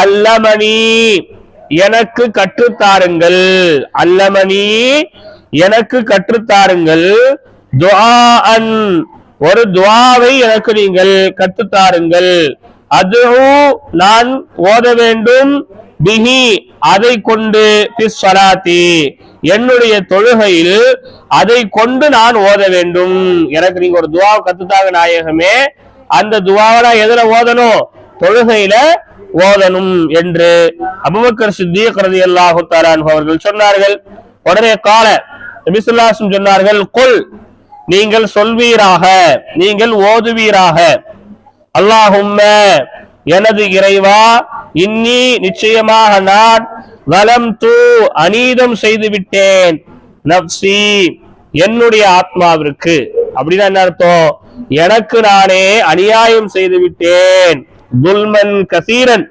அல்லமணி எனக்கு கற்றுத்தாருங்கள். அல்லமணி எனக்கு கற்றுத்தாருங்கள். துஆஅன் ஒரு துவாவை எனக்கு நீங்கள் கற்றுத்தாருங்கள். அது நான் ஓத வேண்டும். பிஹி அதை கொண்டு பிஸ்வராத்தி என்னுடைய தொழுகையில் அதை கொண்டு நான் ஓத வேண்டும். எனக்கு நீங்க ஒரு துவா கத்துத்தாங்க நாயகமே அந்த துவாவை நான் எதுல ஓதணும்? தொழுகையில ஓதனும் என்று அபுபக்கர் சித்திக் ரதி அல்லாஹு தாரான் அவர்கள் சொன்னார்கள். உடனே கால நபிசுல்லாசும் சொன்னார்கள் கொல் நீங்கள் சொல்வீராக நீங்கள் ஓதுவீராக. அல்லாஹும்ம எனது இறைவா இன்னி நிச்சயமாக நான் வலம் தூ அநீதம் செய்து விட்டேன் நப்சி என்னுடைய ஆத்மாவிற்கு. அப்படின்னா என்ன அர்த்தம்? எனக்கு நானே அநியாயம் செய்து விட்டேன் துல்மன் கசீரன்.